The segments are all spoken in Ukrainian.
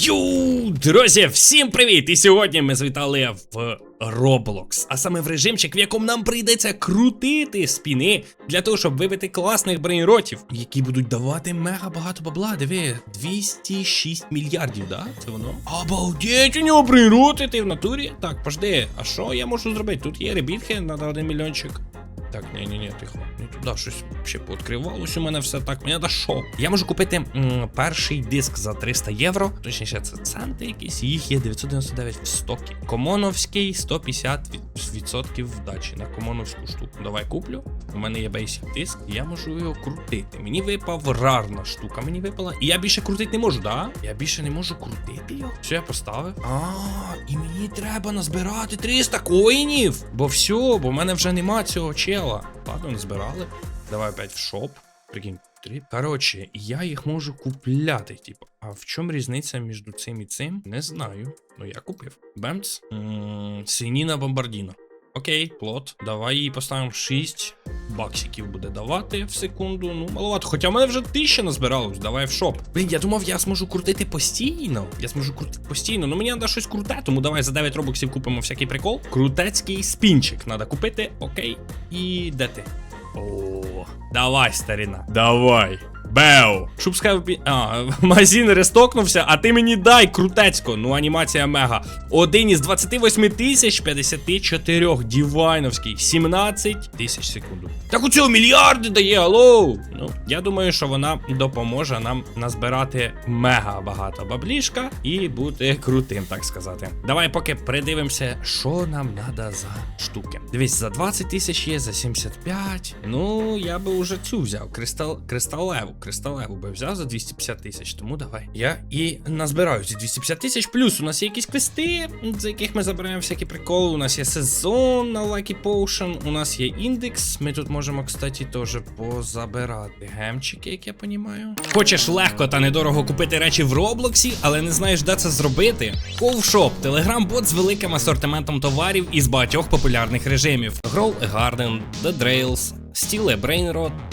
Йоу, друзі, всім привіт! І сьогодні ми звітали в Roblox, а саме в режимчик, в якому нам прийдеться крутити спіни для того, щоб вибити класних брейнротів, які будуть давати мега багато бабла. Диви, 206 мільярдів, да? Це воно? Обалдеть, у нього брейнроти, ти в натурі? Так, пожди, а що я можу зробити? Тут є ребітки, треба один мільйончик. Так, ні, ні, ні, тихо. Не туди щось ще пооткривалось у мене все так. Мені треба що? Я можу купити м, перший диск за 300 євро. Точніше, це центи якісь. Їх є 999 в стокі. Комоновський 150 від- відсотків вдачі на комоновську штуку. Давай куплю. У мене є basic диск, і я можу його крутити. Мені випав рарна штука. Мені випала. І я більше крутити не можу, да? Я більше не можу крутити його. Все, я поставив. А, і мені треба назбирати 300 коїнів. Бо все, бо в мене вже нема цього чела. Ладно, збирали. Давай опять в шоп. Прикинь, три. Коротше, я їх можу купляти. Типу, а в чому різниця між цим і цим? Не знаю. Ну я купив. Бемц. Синіна Свініна бомбардіно. Окей, плот. Давай їй поставимо 6 баксиків буде давати в секунду. Ну, маловато. Хоча в мене вже тисяча назбиралось. Давай в шоп. Блін, я думав, я зможу крутити постійно. Я зможу крутити постійно. Ну мені треба щось круте, тому давай за 9 робоксів купимо всякий прикол. Крутецький спінчик треба купити. Окей. І де ти? О, давай, старина. Давай. Беу. Сказав, а, магазин рестокнувся, а ти мені дай крутецько. Ну, анімація мега. Один із 28 тисяч 54 дівайновський. 17 тисяч секунду. Так у цього мільярди дає, алло. Ну, я думаю, що вона допоможе нам назбирати мега багато баблішка і бути крутим, так сказати. Давай поки придивимося, що нам треба за штуки. Дивись, за 20 тисяч є, за 75. Ну, я би уже цю взяв. Кристал, кристалеву. Кристалеву би взяв за 250 тисяч. Тому давай. Я і назбираю ці 250 тисяч. Плюс у нас є якісь квести, за яких ми забираємо всякі приколи. У нас є сезон на Lucky Potion, у нас є індекс. Ми тут можемо, кстати, теж позабирати гемчики, як я понімаю. Хочеш легко та недорого купити речі в Роблоксі, але не знаєш, де це зробити? Ковшоп телеграм-бот з великим асортиментом товарів із багатьох популярних режимів: Grow a Garden, The Drails, Steel a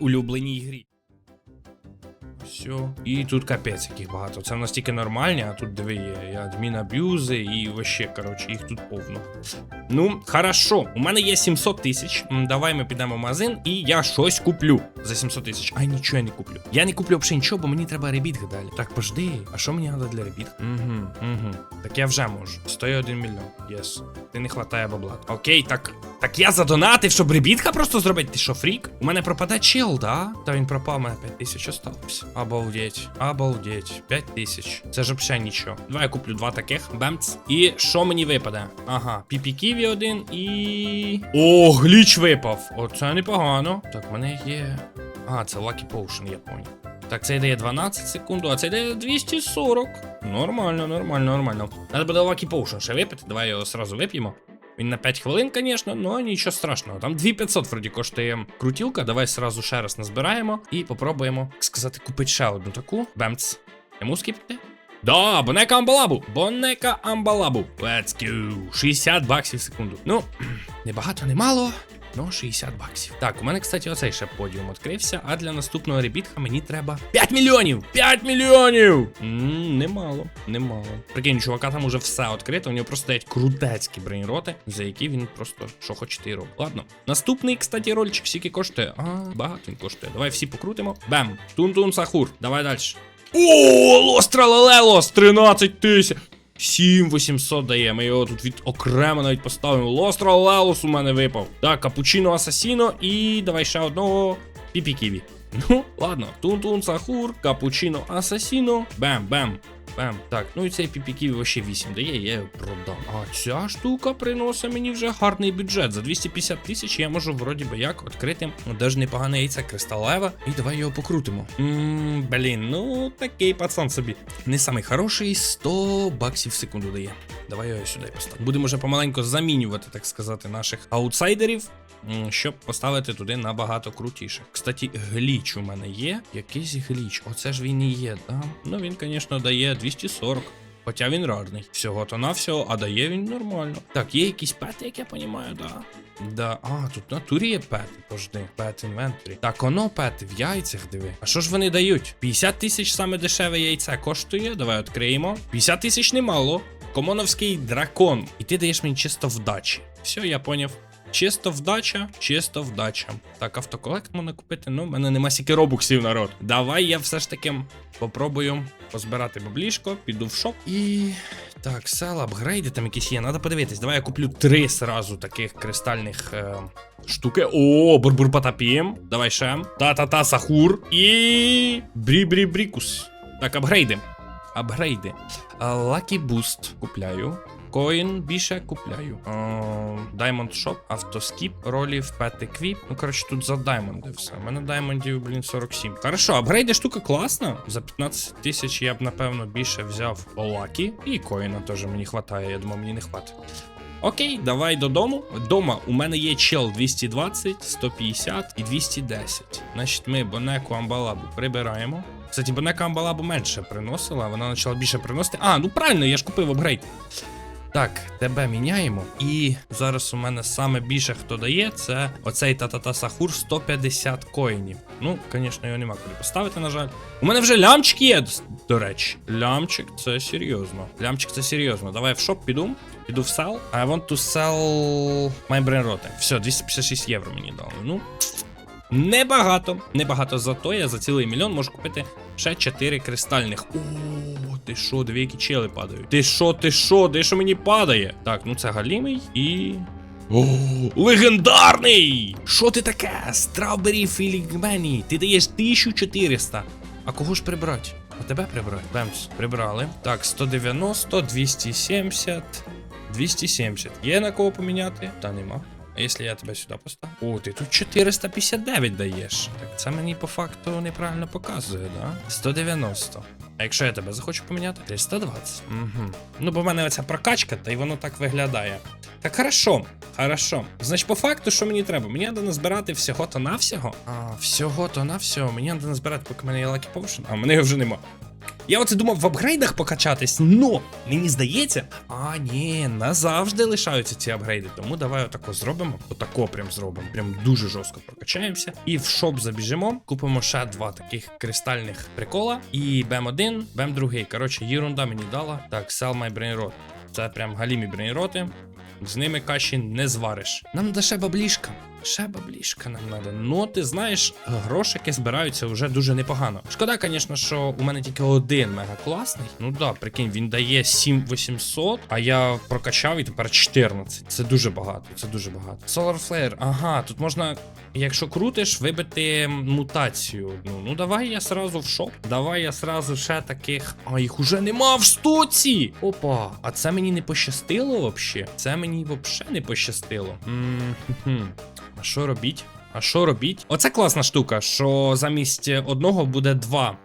улюбленій грі. Все. І тут капець яких багато. Це в нас тільки нормальні, а тут диви є. І адмін аб'юзи, і вообще, коротше, їх тут повно. Ну, хорошо. У мене є 700 тисяч. Давай ми підемо в магазин, і я щось куплю за 700 тисяч. Ай, нічого я не куплю. Я не куплю взагалі нічого, бо мені треба ребітки далі. Так, пожди. А що мені треба для ребіт? Угу, угу. Так я вже можу. 101 мільйон. Єс. Ти не хватає бабла. Окей, так. Так я задонатив, щоб ребітка просто зробити. Ти що, фрік? У мене пропаде чел, да? Та він пропав, у мене 5 тисяч осталось. Обалдеть. Обалдеть. 5 тисяч. Це ж взагалі нічого. Давай я куплю два таких. Бемц. І що мені випаде? Ага, піпі ківі один і. О, гліч випав. Оце непогано. Так, в мене є. А, це Lucky Potion, я понял. Так, це йде 12 секунд, а це йде 240. Нормально, нормально, нормально. Надо буде Lucky Potion ще випити. Давай його сразу вип'ємо. Він на 5 хвилин, звісно, але нічого страшного. Там 2500 вроді коштує крутілка. Давай сразу ще раз назбираємо і попробуємо, так сказати, купити ще одну таку. Бемц. Йому скіпти? Да, бонека амбалабу! Бонека амбалабу. Let's go. 60 баксів в секунду. Ну, не багато, не мало. Ну, 60 баксів. Так, у мене, кстати, оцей ще подіум відкрився, а для наступного ребітка мені треба 5 мільйонів! 5 мільйонів! Немало, немало. Прикинь, чувака там уже все відкрито, у нього просто стоять крутецькі брейнроти, за які він просто що хочете і робить. Ладно. Наступний, кстати, рольчик скільки коштує. А, багато він коштує. Давай всі покрутимо. Бем! Тун-тун сахур. Давай далі. О, лостра лелелос! 13 тисяч! 7800 дає, ми його тут від окремо навіть поставимо. Лостро Лаус у мене випав. Так, капучино Асасіно і давай ще одного піпі-ківі. Ну, ладно, тун-тун, сахур, капучино Асасіно. Бем-бем. Бем. Так, ну і цей піпіків ще 8 дає, я його продам. А ця штука приносить мені вже гарний бюджет. За 250 тисяч я можу вроді би як відкрити даже непогане яйце кристалева. І давай його покрутимо. Ммм, блін, ну такий пацан собі. Не самий хороший, 100 баксів в секунду дає. Давай його сюди поставимо. Будемо вже помаленько замінювати, так сказати, наших аутсайдерів. Щоб поставити туди набагато крутіше. Кстати, гліч у мене є. Якийсь гліч. Оце ж він і є, да? Ну він, звісно, дає 240. Хоча він рарний. Всього то на всього, а дає він нормально. Так, є якісь пети, як я розумію, да. Да, а, тут в натурі є пети, пожди. Пет інвенторі. Так, оно пети в яйцях диви. А що ж вони дають? 50 тисяч саме дешеве яйце коштує. Давай відкриємо. 50 тисяч немало. Комоновський дракон. І ти даєш мені чисто вдачі. Все, я поняв. Чисто вдача, чисто вдача. Так, автоколект можна купити. Ну, в мене нема стільки робуксів, народ. Давай я все ж таки попробую позбирати баблішко, піду в шоп і. Так, сел, апгрейди там якісь є. Надо подивитись. Давай я куплю три сразу таких кристальних е, штуки. О, бурбур потапім. Давай ще. Та-та-та, сахур. І. Брі-брі-брікус. Так, апгрейди. Апгрейди. Лакі буст купляю. Коін більше купляю. Даймонд Shop, автоскіп, ролів, пети квіп. Ну, коротше, тут за даймонди все. У мене даймондів, блін, 47. Хорошо, апгрейди штука класна. За 15 тисяч я б, напевно, більше взяв Лакі. І коїна теж мені хватає, я думаю, мені не хватить. Окей, давай додому. Дома у мене є чел 220, 150 і 210. Значить, ми Бонеку Амбалабу прибираємо. Кстати, Бонека Амбалабу менше приносила, вона почала більше приносити. А, ну правильно, я ж купив апгрейд. Так, тебе міняємо. І зараз у мене саме більше хто дає, це оцей Татата Сахур 150 коїнів. Ну, звісно, його нема куди поставити, на жаль. У мене вже лямчик є, до речі. Лямчик це серйозно. Лямчик це серйозно. Давай в шоп піду. Піду в сел. I want to sell my brain rot. Все, 256 євро мені дали. Ну. Небагато. Небагато. Зато я за цілий мільйон можу купити ще 4 кристальних. О, ти що, дві які чели падають. Ти що, ти що, де що мені падає? Так, ну це галімий і. О, легендарний! Що ти таке? Стrawberry Філігмені. Ти даєш 1400. А кого ж прибрати? А тебе прибрати? Бемс, прибрали. Так, 190, 270, 270. Є на кого поміняти? Та нема. А якщо я тебе сюди поставлю? О, ти тут 459 даєш. Так це мені по факту неправильно показує, да? 190. А якщо я тебе захочу поміняти? 320. Угу. Ну, бо в мене оця прокачка, та й воно так виглядає. Так хорошо, хорошо. Значить, по факту, що мені треба? Мені треба назбирати всього-то навсього. А, всього-то навсього. Мені треба назбирати, поки мене є Lucky Potion, а мене його вже нема. Я оце думав в апгрейдах покачатись, но мені здається, а ні, назавжди лишаються ці апгрейди. Тому давай отако зробимо. Отако прям зробимо. Прям дуже жорстко прокачаємося. І в шоп забіжимо. Купимо ще два таких кристальних прикола. І бем один, бем другий. Коротше, єрунда мені дала. Так, sell my brain rot. Це прям галімі брейнроти. З ними каші не звариш. Нам ще баблішка. Ще баблішка нам треба. Ну, ти знаєш, грошики збираються вже дуже непогано. Шкода, звісно, що у мене тільки один мега класний. Ну да, прикинь, він дає 7800, а я прокачав і тепер 14. Це дуже багато, це дуже багато. Solar Flare, ага, тут можна, якщо крутиш, вибити мутацію одну. Ну давай я сразу в шоп. Давай я сразу ще таких. А їх уже нема в стоці! Опа, а це мені не пощастило взагалі? Це мені взагалі не пощастило. М-хм. А що робіть? А що робіть? Оце класна штука, що замість одного буде два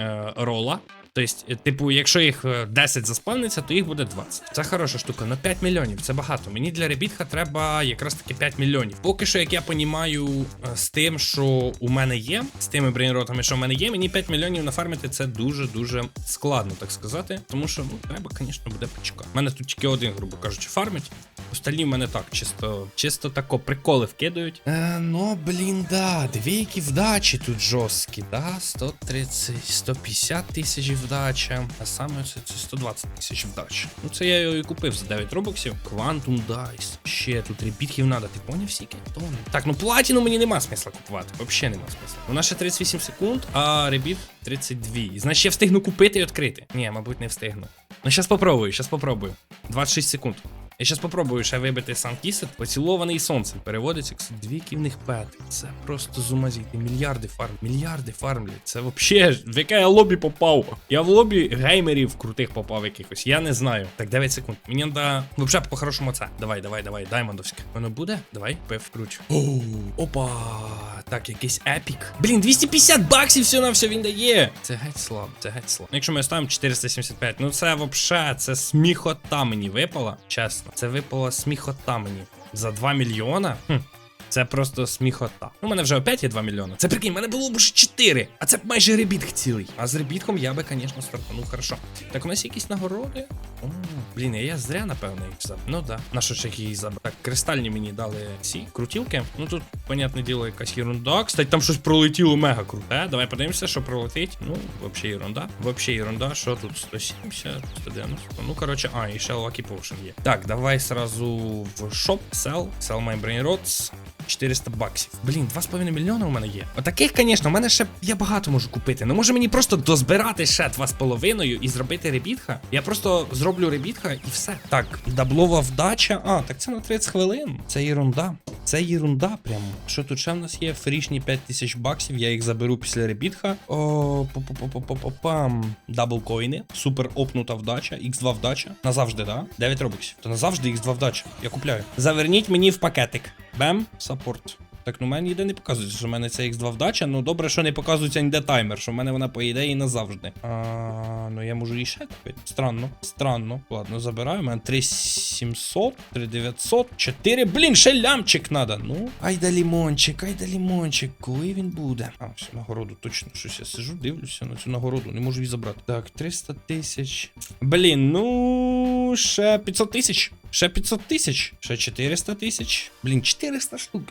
е, рола. Тобто, типу, якщо їх е, 10 заспавниться, то їх буде 20. Це хороша штука. Ну 5 мільйонів, це багато. Мені для ребітха треба якраз таки 5 мільйонів. Поки що, як я понімаю, е, з тим, що у мене є, з тими брейнротами, що в мене є, мені 5 мільйонів нафармити це дуже-дуже складно, так сказати. Тому що ну, треба, звісно, буде почекати. У мене тут тільки один, грубо кажучи, фармить. Остальні в мене так, чисто, чисто тако приколи вкидають. Е, ну, блін, да, дві які вдачі тут жорсткі, да? 130, 150 тисяч вдача, а саме це, це 120 тисяч вдач. Ну це я його і купив за 9 робоксів. Quantum Dice. Ще тут ребітків надо, ти поняв? Тони. Так, ну платіну мені нема смисла купувати. Взагалі нема смисла. Вона ще 38 секунд, а ребіт 32. І значить я встигну купити і відкрити. Ні, мабуть, не встигну. Ну, зараз попробую, зараз попробую. 26 секунд. Я зараз попробую ще вибити сам кісет. Поцілований сонцем. Переводиться. Дві ківних пети. Це просто зумазіти. Мільярди фарм. Мільярди фармлять. Це взагалі, в яке я лобі попав. Я в лобі геймерів крутих попав якихось. Я не знаю. Так, 9 секунд. Мені треба взагалі по-хорошому це. Давай, давай, давай, даймондовське. Воно буде? Давай, пив кручу. Оу, опа. Так, якийсь епік. Блін, 250 баксів все на все він дає. Це геть слабо, це геть слабо. Якщо ми ставимо 475, ну це вообще, це сміхота мені випала. Чесно, це випало сміхота мені. За 2 мільйона? Хм. Це просто сміхота. У мене вже опять є 2 мільйони. Це прикинь, мене було б вже 4. А це майже ребітк цілий. А з ребітком я би, звісно, стартанув хорошо. Так, у нас якісь нагороди. О, блін, я зря, напевно, їх взяв. Ну да. На що ж їх забрав? Так, кристальні мені дали ці крутілки. Ну тут, понятне діло, якась ерунда. Кстати, там щось пролетіло мега круте. Давай подивимося, що пролетить. Ну, вообще ерунда. Вообще ерунда. Що тут? 170, 190. Ну, коротше, а, і ще Lucky Potion є. Так, давай сразу в шоп, sell, sell my brain rots. 400 баксів. Блін, 2,5 мільйона у мене є. Отаких, звісно, у мене ще я багато можу купити. Ну може мені просто дозбирати ще 2,5 і зробити ребітха. Я просто зроблю ребітха і все. Так, даблова вдача. А, так це на 30 хвилин. Це єрунда. Це єрунда прямо. Що тут ще в нас є? Фрішні 5000 баксів, я їх заберу після ребітха. О, пам Даблкоїни. Супер опнута вдача, X2 вдача. Назавжди, да? 9 робоксів. То назавжди X2 вдача. Я купляю. Заверніть мені в пакетик. Бем, саппорт. Так, ну в мене ніде не показується, що в мене це X2 вдача. Ну добре, що не показується ніде таймер, що в мене вона по ідеї назавжди. А, ну я можу її ще купити. Странно, странно. Ладно, забираю. У мене 3700, 3900, 4. Блін, ще лямчик надо. Ну, айда лімончик, айда лімончик. Коли він буде? А, все, нагороду точно щось. Я сижу, дивлюся на цю нагороду, не можу її забрати. Так, 300 тисяч. Блін, ну ще 500 тисяч. Ще 500 тисяч, ще 400 тисяч. Блін, 400 штук.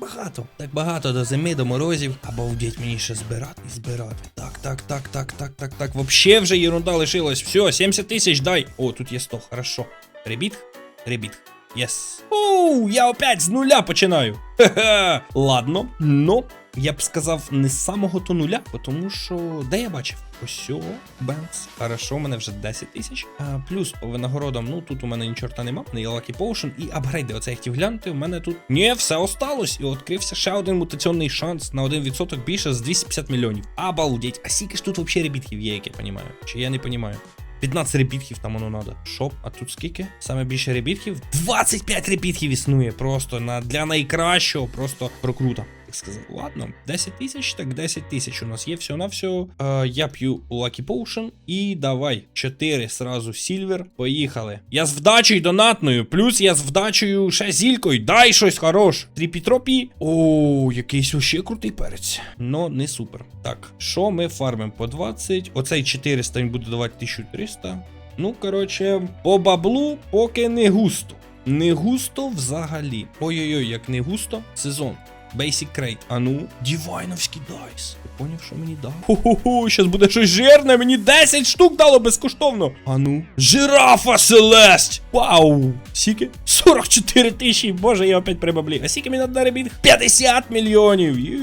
Багато. Так багато до зими, до морозів. Обалдеть мені ще збирати і збирати. Так, так, так, так, так, так, так. Вообще вже ерунда лишилась. Все, 70 тисяч дай. О, тут є 100, хорошо. Ребіт? Ребіт. Єс. Оу, я опять з нуля починаю. Ха-ха. Ладно, ну, я б сказав, не з самого то нуля, тому що де я бачив? Ось о, Бенц. Хорошо, у мене вже 10 тисяч. Плюс по винагородам, ну тут у мене ні чорта нема, не є Lucky Potion і апгрейди. Оце я хотів глянути. У мене тут. Ні, все осталось. І відкрився ще один мутаційний шанс на 1% більше з 250 мільйонів. Обалдеть. А скільки ж тут взагалі ребітків є, як я розумію? Чи я не розумію? 15 ребітків там воно надо. Шоп, а тут скільки? Саме більше ребітків? 25 ребітків існує просто на, для найкращого, просто прокрута. Так сказати. Ладно, 10 тисяч, так 10 тисяч у нас є все. Е, я п'ю Lucky Potion і давай. 4 сразу сільвер. Поїхали. Я з вдачею донатною, плюс я з вдачею ще зількою. Дай щось хорош. Тріпітропі. О, якийсь вообще крутий перець. Но не супер. Так, що ми фармимо по 20? Оцей 400 він буде давати 1300. Ну, коротше, по баблу поки не густо. Не густо взагалі. Ой-ой-ой, як не густо. Сезон. Basic Crate. А ну, Дівайновський дайс. Ти поняв, що мені дав? Хо-хо-хо, щас буде щось жирне, мені 10 штук дало безкоштовно. А ну. Жирафа Селесть! Вау! Скільки? 44 тисячі, боже, я опять прибаблів. А скільки мені надо ребіт? 50 мільйонів! Ю.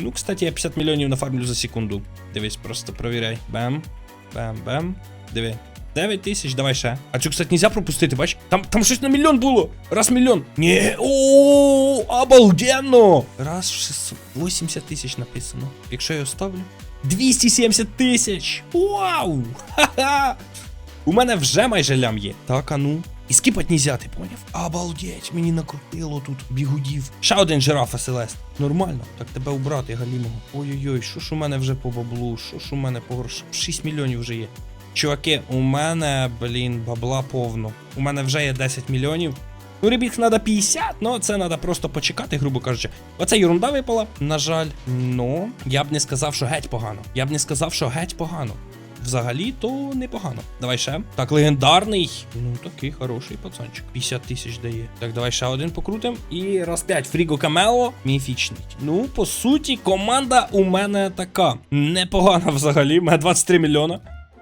Ну, кстати, я 50 мільйонів нафармлю за секунду. Дивись, просто провіряй. Бам. Бам, бам. Диви. 9 тисяч, давай ще. А цю, кстати, нельзя пропустити, бач? Там, там щось на мільйон було. Раз мільйон. Ні, о, обалденно. Раз 680 тисяч написано. Якщо я ставлю. 270 тисяч. Вау! Ха-ха! У мене вже майже лям є. Так, а ну. І скіпать нельзя, ти поняв? Обалдеть, мені накрутило тут бігудів. Ще один жирафа Селест. Нормально. Так тебе убрати, галімого. Ой-ой-ой, що ж у мене вже по баблу? Що ж у мене по грошам? 6 мільйонів вже є. Чуваки, у мене, блін, бабла повно. У мене вже є 10 мільйонів. Ну, ребіг треба 50, ну це треба просто почекати, грубо кажучи. Оце ерунда випала, на жаль. Ну, я б не сказав, що геть погано. Я б не сказав, що геть погано. Взагалі, то непогано. Давай ще. Так, легендарний. Ну, такий хороший пацанчик. 50 тисяч дає. Так, давай ще один покрутим. І раз 5. Фріго Камело. Міфічний. Ну, по суті, команда у мене така. Непогана взагалі. У мене 23 мільйона.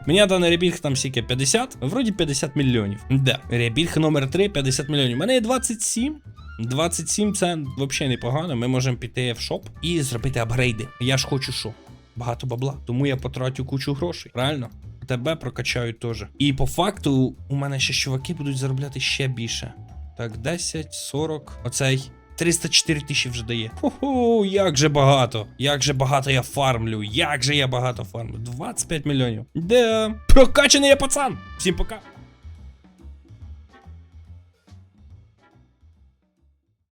Мені дане ребільг там скільки 50, вроді 50 мільйонів. Да. Ребільг номер 3 50 мільйонів. У мене є 27. 27 це взагалі непогано. Ми можемо піти в шоп і зробити апгрейди. Я ж хочу що? Багато бабла. Тому я потратю кучу грошей. Правильно? тебе прокачають теж. І по факту у мене ще чуваки будуть заробляти ще більше. Так, 10, 40, оцей. 304 тисячі вже дає. Хо-хо, як же багато. Як же багато я фармлю. Як же я багато фармлю. 25 мільйонів. Де? Прокачаний я пацан. Всім пока.